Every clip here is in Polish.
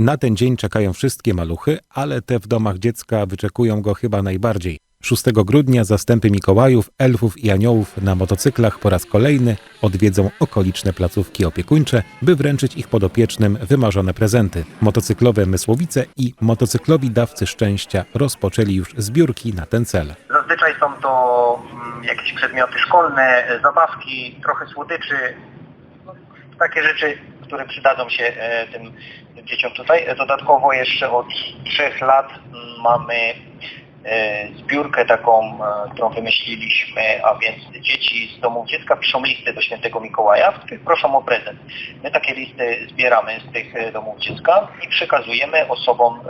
Na ten dzień czekają wszystkie maluchy, ale te w domach dziecka wyczekują go chyba najbardziej. 6 grudnia zastępy Mikołajów, elfów i aniołów na motocyklach po raz kolejny odwiedzą okoliczne placówki opiekuńcze, by wręczyć ich podopiecznym wymarzone prezenty. Motocyklowe Mysłowice i motocyklowi dawcy szczęścia rozpoczęli już zbiórki na ten cel. Zazwyczaj są to mm, jakieś przedmioty szkolne, zabawki, trochę słodyczy, takie rzeczy, które przydadzą się e, tym, dzieciom tutaj. Dodatkowo jeszcze od trzech lat mamy e, zbiórkę taką, e, którą wymyśliliśmy, a więc dzieci z domów dziecka piszą listy do świętego Mikołaja, w których proszą o prezent. My takie listy zbieramy z tych domów dziecka i przekazujemy osobom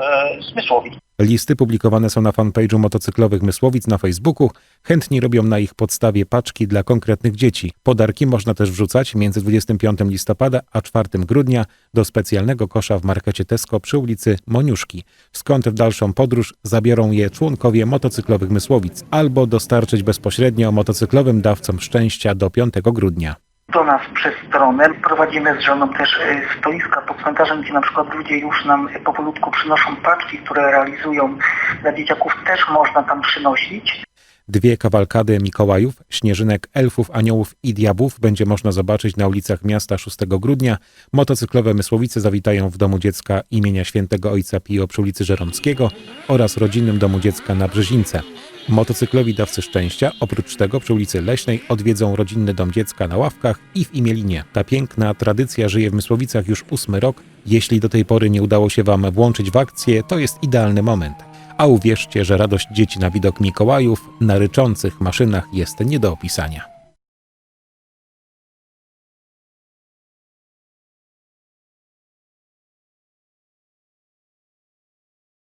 z Mysłowic. Listy publikowane są na fanpage'u motocyklowych Mysłowic na Facebooku. Chętni robią na ich podstawie paczki dla konkretnych dzieci. Podarki można też wrzucać między 25 listopada a 4 grudnia do specjalnego kosza w markecie Tesco przy ulicy Moniuszki. Skąd w dalszą podróż zabiorą je członkowie motocyklowych Mysłowic albo dostarczyć bezpośrednio motocyklowym dawcom szczęścia do 5 grudnia. Do nas przez stronę. Prowadzimy z żoną też e, stoiska pod cmentarzem, gdzie na przykład ludzie już nam powolutku przynoszą paczki, które realizują dla dzieciaków. Też można tam przynosić. Dwie kawalkady Mikołajów, Śnieżynek, Elfów, Aniołów i Diabłów będzie można zobaczyć na ulicach miasta 6 grudnia. Motocyklowe Mysłowice zawitają w Domu Dziecka imienia Świętego Ojca Pio przy ulicy Żeromskiego oraz rodzinnym Domu Dziecka na Brzezińce. Motocyklowi dawcy szczęścia oprócz tego przy ulicy Leśnej odwiedzą rodzinny Dom Dziecka na Ławkach i w Imielinie. Ta piękna tradycja żyje w Mysłowicach już ósmy rok. Jeśli do tej pory nie udało się Wam włączyć w akcję, to jest idealny moment. A uwierzcie, że radość dzieci na widok Mikołajów na ryczących maszynach jest nie do opisania.